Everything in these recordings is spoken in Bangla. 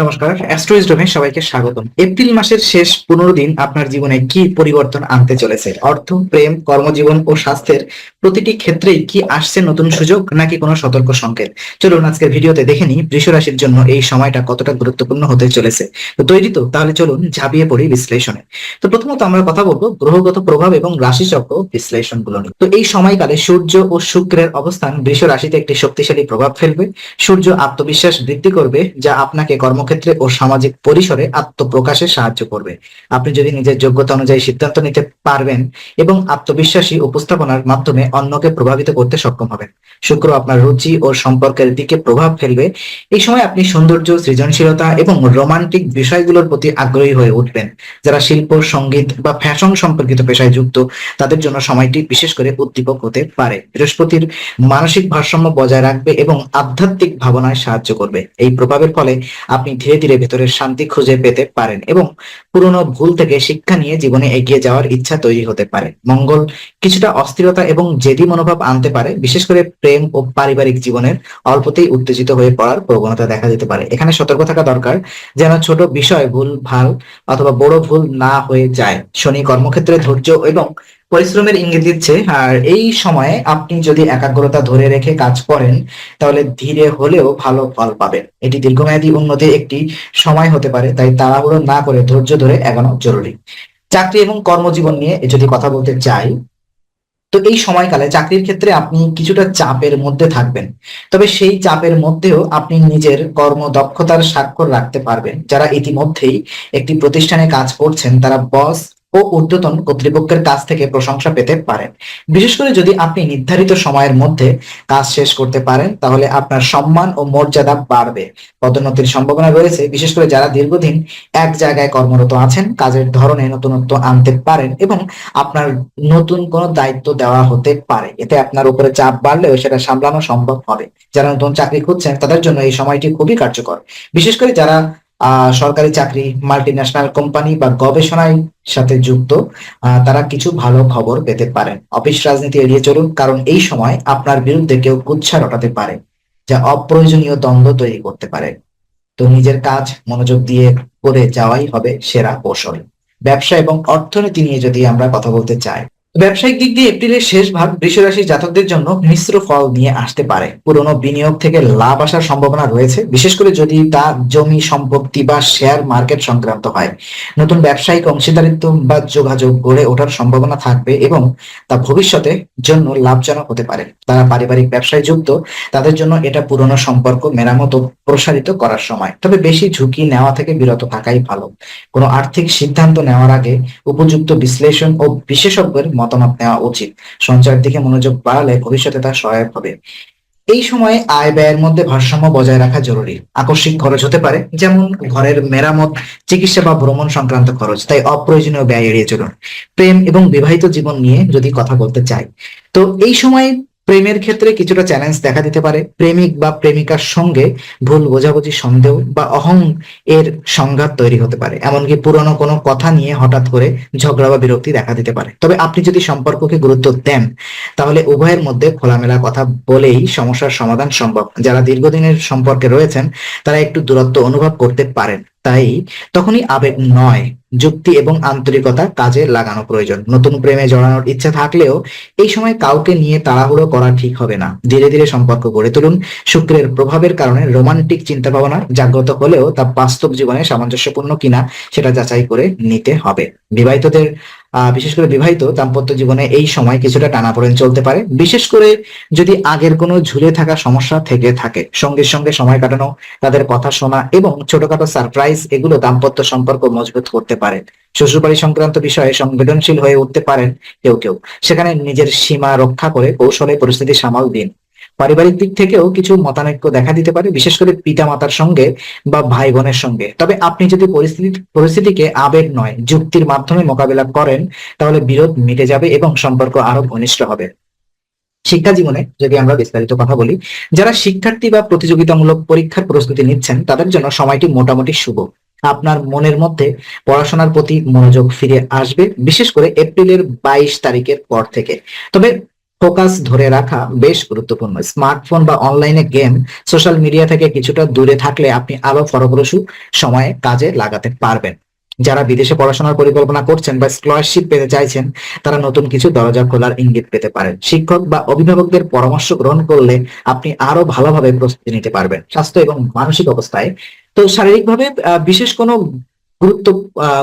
নমস্কার অ্যাস্ট্রোইজডমে সবাইকে স্বাগতম। এপ্রিল মাসের শেষ পনেরো দিন আপনার জীবনে কি পরিবর্তন আনতে চলেছে? অর্থ, প্রেম, কর্মজীবন ও স্বাস্থ্যের প্রতিটি ক্ষেত্রেই কি আসছে নতুন সুযোগ নাকি কোনো সতর্ক সংকেত? চলুন আজকের ভিডিওতে দেখে নিই বৃষ রাশির জন্য এই সময়টা কতটা গুরুত্বপূর্ণ হতে চলেছে। তো তৈরি তো, তাহলে চলুন ঝাঁপিয়ে পড়ি বিশ্লেষণে। তো প্রথমত আমরা কথা বলব গ্রহগত প্রভাব এবং রাশিচক্র বিশ্লেষণগুলো নিয়ে। তো এই সময়কালে সূর্য ও শুক্রের অবস্থান বৃষ রাশিতে একটি শক্তিশালী প্রভাব ফেলবে। সূর্য আত্মবিশ্বাস বৃদ্ধি করবে, যা আপনাকে কর্মক্ষেত্রে ও সামাজিক পরিসরে আত্মপ্রকাশে সাহায্য করবে। আপনি যদি নিজের যোগ্যতা অনুযায়ী সিদ্ধান্ত নিতে পারবেন এবং আত্মবিশ্বাসী উপস্থাপনার মাধ্যমে অন্যকে প্রভাবিত করতে সক্ষম হবেন। শুক্র আপনার রুচি ও সম্পর্কের দিকে প্রভাব ফেলবে। এই সময় আপনি সৌন্দর্য, সৃজনশীলতা এবং রোমান্টিক বিষয়গুলোর প্রতি আগ্রহী হয়ে উঠবেন। যারা শিল্প, সংগীত বা ফ্যাশন সম্পর্কিত পেশায় যুক্ত, তাদের জন্য সময়টি বিশেষ করে উদ্দীপক হতে পারে। বৃহস্পতির মানসিক ভারসাম্য বজায় রাখবে এবং আধ্যাত্মিক ভাবনায় সাহায্য করবে। এই প্রভাবের ফলে আপনি ধীরে ধীরে ভেতরের শান্তি খুঁজে পেতে পারেন এবং পুরনো ভুল থেকে শিক্ষা নিয়ে জীবনে এগিয়ে যাওয়ার ইচ্ছা তৈরি হতে পারে। মঙ্গল কিছুটা অস্থিরতা এবং জেদি মনোভাব আনতে পারে, বিশেষ করে প্রেম ও পারিবারিক জীবনের অল্পতেই উত্তেজিত হয়ে পড়ার প্রবণতা দেখা যেতে পারে। এখানে সতর্ক থাকা দরকার যেন ছোট বিষয় ভুল, ভালো অথবা বড় ভুল না হয়ে যায়। শনি কর্মক্ষেত্রে ধৈর্য এবং পরিশ্রমের ইঙ্গিত দিচ্ছে। আর এই সময়ে আপনি যদি একাগ্রতা ধরে রেখে কাজ করেন, তাহলে ধীরে হলেও ভালো ফল পাবেন। এটি দীর্ঘমেয়াদী উন্নতির একটি সময় হতে পারে, তাই তাড়াহুড়ো না করে ধৈর্য ধরে এগোনো জরুরি। চাকরি এবং কর্মজীবন নিয়ে যদি কথা বলতে চাই, তো এই সময়কালে চাকরির ক্ষেত্রে আপনি কিছুটা চাপের মধ্যে থাকবেন। তবে সেই চাপের মধ্যেও আপনি নিজের কর্মদক্ষতার স্বাক্ষর রাখতে পারবেন। যারা ইতিমধ্যেই একটি প্রতিষ্ঠানে কাজ করছেন, তারা বস ও ঊর্ধ্বতন কর্তৃপক্ষের কাছ থেকে প্রশংসা পেতে পারেন। বিশেষ করে যদি আপনি নির্ধারিত সময়ের মধ্যে কাজ শেষ করতে পারেন, তাহলে আপনার সম্মান ও মর্যাদা বাড়বে। পদোন্নতির সম্ভাবনা রয়েছে। বিশেষ করে যারা দীর্ঘদিন এক জায়গায় কর্মরত আছেন, কাজের ধরনে নতুনত্ব আনতে পারেন এবং আপনার নতুন কোনো দায়িত্ব দেওয়া হতে পারে। এতে আপনার উপরে চাপ বাড়লেও সেটা সামলানো সম্ভব হবে। যারা নতুন চাকরি খুঁজছেন, তাদের জন্য এই সময়টি খুবই কার্যকর। বিশেষ করে যারা সরকারি চাকরি মাল্টি ন্যাশনাল কোম্পানি বা গবেষণায় সাথে যুক্ত তারা কিছু ভালো খবর পেতে পারেন। অফিস রাজনীতি এড়িয়ে চলুন, কারণ এই সময় আপনার বিরুদ্ধে কেউ কুচ্ছা রটাতে পারে, যা অপ্রয়োজনীয় দ্বন্দ্ব তৈরি করতে পারে। তো নিজের কাজ, মনোযোগ দিয়ে করে যাওয়াই হবে সেরা কৌশল। ব্যবসা এবং অর্থনীতি নিয়ে যদি আমরা কথা বলতে চাই ব্যবসায়িক দিক দিয়ে এপ্রিলের শেষ ভাগ বৃষরাশি জাতকদের জন্য মিশ্র ফল নিয়ে আসতে পারে। পুরনো বিনিয়োগ থেকে লাভ আসার সম্ভাবনা রয়েছে। বিশেষ করে যদি তা জমি সম্পত্তি বা শেয়ার মার্কেট সংক্রান্ত হয়। নতুন ব্যবসায়িক অংশীদারিত্ব বা যোগাযোগ গড়ে ওঠার সম্ভাবনা থাকবে এবং তা ভবিষ্যতে জন্য লাভজনক হতে পারে। তারা পারিবারিক ব্যবসায় যুক্ত, তাদের জন্য এটা পুরনো সম্পর্ক মেরামত প্রসারিত করার সময়। তবে বেশি ঝুঁকি নেওয়া থেকে বিরত থাকাই ভালো। কোনো আর্থিক সিদ্ধান্ত নেওয়ার আগে উপযুক্ত বিশ্লেষণ ও বিশেষজ্ঞের মতামত নেওয়া উচিত। সঞ্চয়ের দিকে মনোযোগ বাড়ালে ভবিষ্যতে তা সহায়ক হবে। এই সময়ে আয় ব্যয়ের মধ্যে ভারসাম্য বজায় রাখা জরুরি। আকস্মিক খরচ হতে পারে, যেমন ঘরের মেরামত, চিকিৎসা বা ভ্রমণ সংক্রান্ত খরচ। তাই অপ্রয়োজনীয় ব্যয় এড়িয়ে চলুন। প্রেম এবং বিবাহিত জীবন নিয়ে যদি কথা বলতে চাই, তো এই সময় প্রেমের ক্ষেত্রে কিছুটা চ্যালেঞ্জ দেখা দিতে পারে। প্রেমিক বা প্রেমিকার সঙ্গে ভুল বোঝাবুঝি, সন্দেহ বা অহং এর সংঘাত তৈরি হতে পারে। এমনকি পুরনো কোনো কথা নিয়ে হঠাৎ করে ঝগড়া বা বিরক্তি দেখা দিতে পারে। তবে আপনি যদি সম্পর্ককে গুরুত্ব দেন, তাহলে উভয়ের মধ্যে খোলামেলা কথা বলেই সমস্যার সমাধান সম্ভব। যারা দীর্ঘদিনের সম্পর্কে রয়েছেন, তারা একটু দূরত্ব অনুভব করতে পারেন। তাই তখনই আবেগ নয়। যুক্তি এবং আন্তরিকতা কাজে লাগানো প্রয়োজন। নতুন প্রেমে জড়ানোর ইচ্ছা থাকলেও এই সময় কাউকে নিয়ে তাড়াহুড়ো করা ঠিক হবে না। ধীরে ধীরে সম্পর্ক গড়ে তুলুন। শুক্রের প্রভাবের কারণে রোমান্টিক চিন্তা ভাবনা জাগ্রত হলেও তা বাস্তব জীবনে সামঞ্জস্যপূর্ণ কিনা সেটা যাচাই করে নিতে হবে। বিবাহিতদের বিশেষ করে বিবাহিত দাম্পত্য জীবনে এই সময় কিছুটা টানাপোড়েন চলতে পারে। বিশেষ করে যদি আগের কোনো ঝুলে থাকা সমস্যা থেকে থাকে সঙ্গের সঙ্গে সময় কাটানো, তাদের কথা শোনা এবং ছোটখাটো সারপ্রাইজ এগুলো দাম্পত্য সম্পর্ক মজবুত করতে পারে। শ্বশুরবাড়ি সংক্রান্ত বিষয়ে সংবেদনশীল হয়ে উঠতে পারেন কেউ কেউ। সেখানে নিজের সীমা রক্ষা করে কৌশলে পরিস্থিতি সামাল দিন। পারিবারিক দিক থেকেও কিছু মতানৈক্য দেখা দিতে পারে, বিশেষ করে পিতা মাতার সঙ্গে বা ভাই বোনের সঙ্গে। তবে আপনি যদি পরিস্থিতি পরিস্থিতিকে আবেগ নয়, যুক্তির মাধ্যমে মোকাবিলা করেন, তাহলে বিরোধ মিটে যাবে এবং সম্পর্ক আরও ঘনিষ্ঠ হবে। শিক্ষা জীবনে, যদি আমরা বিস্তারিত কথা বলি, যারা শিক্ষার্থী বা প্রতিযোগিতামূলক পরীক্ষার প্রস্তুতি নিচ্ছেন, তাদের জন্য সময়টি মোটামুটি শুভ। আপনার মনের মধ্যে পড়াশোনার প্রতি মনোযোগ ফিরে আসবে, বিশেষ করে এপ্রিলের বাইশ তারিখের পর থেকে। তবে ফোকাস ধরে রাখা বেশ গুরুত্বপূর্ণ। স্মার্টফোন বা অনলাইনে গেম সোশ্যাল মিডিয়া থেকে কিছুটা দূরে থাকলে আপনি আরও ফলপ্রসূ সময়ে কাজে লাগাতে পারবেন। যারা বিদেশে পড়াশোনার পরিকল্পনা করছেন বা স্কলারশিপ পেতে চাইছেন, তারা নতুন কিছু দরজা খোলার ইঙ্গিত পেতে পারেন। শিক্ষক বা অভিভাবকদের পরামর্শ গ্রহণ করলে আপনি আরও ভালোভাবে প্রস্তুতি নিতে পারবেন। স্বাস্থ্য এবং মানসিক অবস্থায় তো শারীরিকভাবে বিশেষ কোনো গুরুত্ব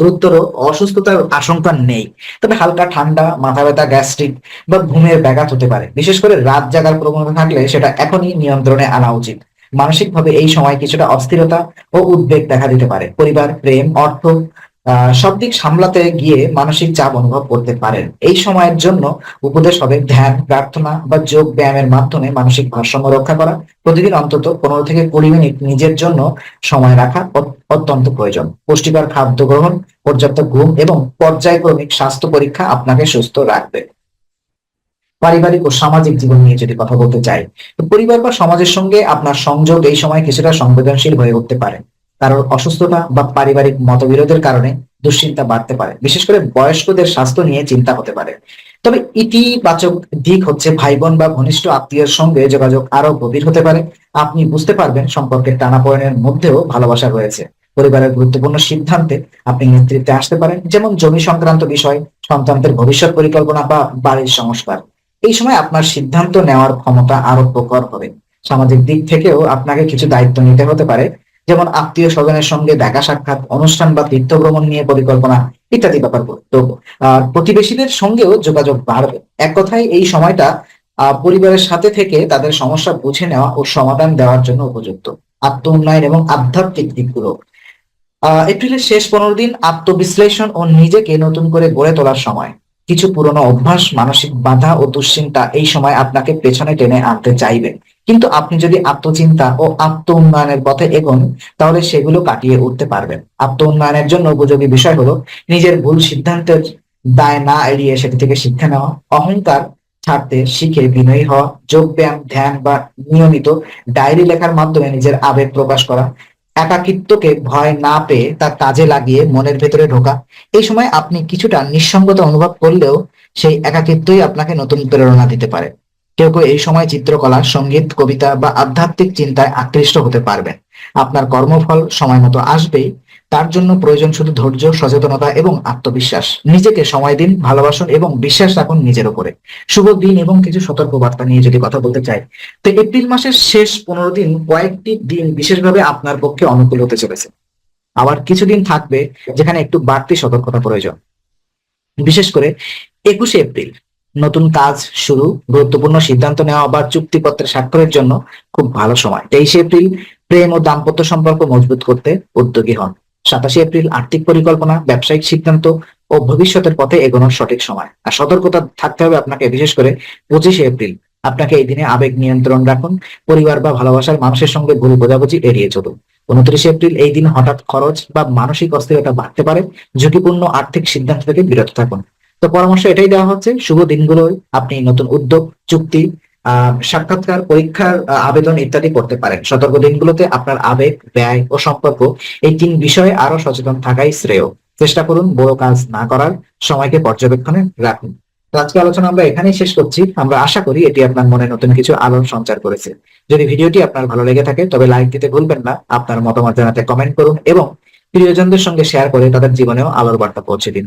গুরুত্বর অসুস্থতার আশঙ্কা নেই। তবে হালকা ঠান্ডা, মাথা ব্যথা, গ্যাস্ট্রিক বা ঘুমের ব্যাঘাত হতে পারে। বিশেষ করে রাত জাগার প্রবণতা থাকলে সেটা এখনই নিয়ন্ত্রণে আনা উচিত। মানসিকভাবে এই সময় কিছুটা অস্থিরতা ও উদ্বেগ দেখা দিতে পারে। পরিবার, প্রেম, অর্থ সব দিক সামলাতে গিয়ে মানসিক চাপ অনুভব করতে পারেন। এই সময়ের জন্য উপদেশ হবে ধ্যান, প্রার্থনা বা যোগ ব্যায়ামের মাধ্যমে মানসিক ভারসাম্য রক্ষা করা। প্রতিদিন অন্তত পনেরো থেকে কুড়ি মিনিট নিজের জন্য সময় রাখা অত- অত্যন্ত প্রয়োজন। পুষ্টিকর খাদ্য গ্রহণ, পর্যাপ্ত ঘুম এবং পর্যায়ক্রমিক স্বাস্থ্য পরীক্ষা আপনাকে সুস্থ রাখবে। পারিবারিক ও সামাজিক জীবন নিয়ে যদি কথা বলতে চাই পরিবার বা সমাজের সঙ্গে আপনার সংযোগ এই সময় কিছুটা সংবেদনশীল হয়ে উঠতে পারে। কারোর অসুস্থতা বা পারিবারিক মতবিরোধের কারণে দুশ্চিন্তা বাড়তে পারে। বিশেষ করে বয়স্কদের স্বাস্থ্য নিয়ে চিন্তা হতে পারে। তবে ইতিবাচক দিক হচ্ছে ভাই বোন বা ঘনিষ্ঠ আত্মীয়ের সঙ্গে যোগাযোগ আরও গভীর হতে পারে। আপনি বুঝতে পারবেন সম্পর্কের টানাপোড়েনের মধ্যেও ভালোবাসা রয়েছে। পরিবারের গুরুত্বপূর্ণ সিদ্ধান্তে আপনি নেতৃত্বে আসতে পারেন, যেমন জমি সংক্রান্ত বিষয়, সন্তানদের ভবিষ্যৎ পরিকল্পনা বা বাড়ির সংস্কার। এই সময় আপনার সিদ্ধান্ত নেওয়ার ক্ষমতা আরও প্রখর হবে। সামাজিক দিক থেকেও আপনাকে কিছু দায়িত্ব নিতে হতে পারে। যেমন আত্মীয় স্বজনের সঙ্গে দেখা সাক্ষাৎ, অনুষ্ঠান বা তীর্থ ভ্রমণ নিয়ে পরিকল্পনা ইত্যাদি ব্যাপার তো প্রতিবেশীদের সঙ্গেও যোগাযোগ বাড়বে। এক কথায় এই সময়টা পরিবারের সাথে থেকে তাদের সমস্যা বুঝে নেওয়া ও সমাধান দেওয়ার জন্য উপযুক্ত। আত্ম উন্নয়ন এবং আধ্যাত্মিক দিকগুলো। আহ, এপ্রিলের শেষ পনেরো দিন আত্মবিশ্লেষণ ও নিজেকে নতুন করে গড়ে তোলার সময়। কিছু পুরনো অভ্যাস, মানসিক বাধা ও দুশ্চিন্তা এই সময় আপনাকে পেছনে টেনে আনতে চাইবে। কিন্তু আপনি যদি আত্মচিন্তা ও আত্ম উন্নয়নের পথে এগোন, তাহলে সেগুলো কাটিয়ে উঠতে পারবেন। আত্ম উন্নয়নের জন্য উপযোগী বিষয় হলো নিজের ভুল সিদ্ধান্তের দায় না এড়িয়ে সেটি থেকে শিক্ষা নেওয়া, অহংকার ছাড়তে শিখে বিনয়ী হওয়া যোগ ব্যায়াম ধ্যান বা নিয়মিত ডায়েরি লেখার মাধ্যমে নিজের আবেগ প্রকাশ করা, একাকিত্বকে ভয় না পেয়ে তার কাজে লাগিয়ে মনের ভেতরে ঢোকা। এই সময় আপনি কিছুটা নিঃসঙ্গতা অনুভব করলেও সেই একাকিত্বই আপনাকে নতুন প্রেরণা দিতে পারে। কেউ কেউ এই সময় চিত্রকলা, সংগীত, কবিতা বা আধ্যাত্মিক চিন্তায় আকৃষ্ট হতে পারবেন। আপনার কর্মফল সময় মতো আসবেই। তার জন্য প্রয়োজন শুধু ধৈর্য, সচেতনতা এবং আত্মবিশ্বাস। নিজেকে সময় দিন, ভালোবাসুন এবং বিশ্বাস রাখুন নিজের উপরে। শুভ দিন এবং কিছু সতর্ক বার্তা নিয়ে যদি কথা বলতে চাই, তো এপ্রিল মাসের শেষ পনেরো দিন কয়েকটি দিন বিশেষভাবে আপনার পক্ষে অনুকূল হতে চলেছে। আবার কিছুদিন থাকবে যেখানে একটু বাড়তি সতর্কতা প্রয়োজন। বিশেষ করে একুশে এপ্রিল নতুন কাজ শুরু, গুরুত্বপূর্ণ সিদ্ধান্ত নেওয়া বা চুক্তিপত্রে স্বাক্ষরের জন্য খুব ভালো সময়। তেইশে এপ্রিল প্রেম ও দাম্পত্য সম্পর্ক মজবুত করতে উদ্যোগী হন। সাতাশে এপ্রিল আর্থিক পরিকল্পনা, ব্যবসায়িক সিদ্ধান্ত ও ভবিষ্যতের পথে এগোনোর সঠিক সময়। আর সতর্কতা থাকতে হবে আপনাকে, বিশেষ করে পঁচিশে এপ্রিল। আপনাকে এই দিনে আবেগ নিয়ন্ত্রণ রাখুন, পরিবার বা ভালোবাসার মানুষের সঙ্গে ভুল বোঝাবুঝি এড়িয়ে চলুন। উনত্রিশে এপ্রিল এই দিন হঠাৎ খরচ বা মানসিক অস্থিরতা বাড়তে পারে। ঝুঁকিপূর্ণ আর্থিক সিদ্ধান্ত থেকে বিরত থাকুন। তো পরামর্শ এটাই দেওয়া হচ্ছে, শুভ দিনগুলোয় আপনি নতুন উদ্যোগ, চুক্তি সাক্ষাৎকার, পরীক্ষার আবেদন ইত্যাদি করতে পারেন। সতর্ক দিনগুলোতে আপনার আবেগ, ব্যয় ও সম্পর্ক এই তিন বিষয়ে আরও সচেতন থাকাই শ্রেয়। চেষ্টা করুন বড় কাজ না করার, সময়কে পর্যবেক্ষণে রাখুন। আজকে আলোচনা আমরা এখানেই শেষ করছি। আমরা আশা করি এটি আপনার মনে নতুন কিছু আলোর সঞ্চার করেছে। যদি ভিডিওটি আপনার ভালো লেগে থাকে, তবে লাইক দিতে ভুলবেন না, আপনার মতামত জানাতে কমেন্ট করুন এবং প্রিয়জনদের সঙ্গে শেয়ার করে তাদের জীবনেও আলোর বার্তা পৌঁছে দিন।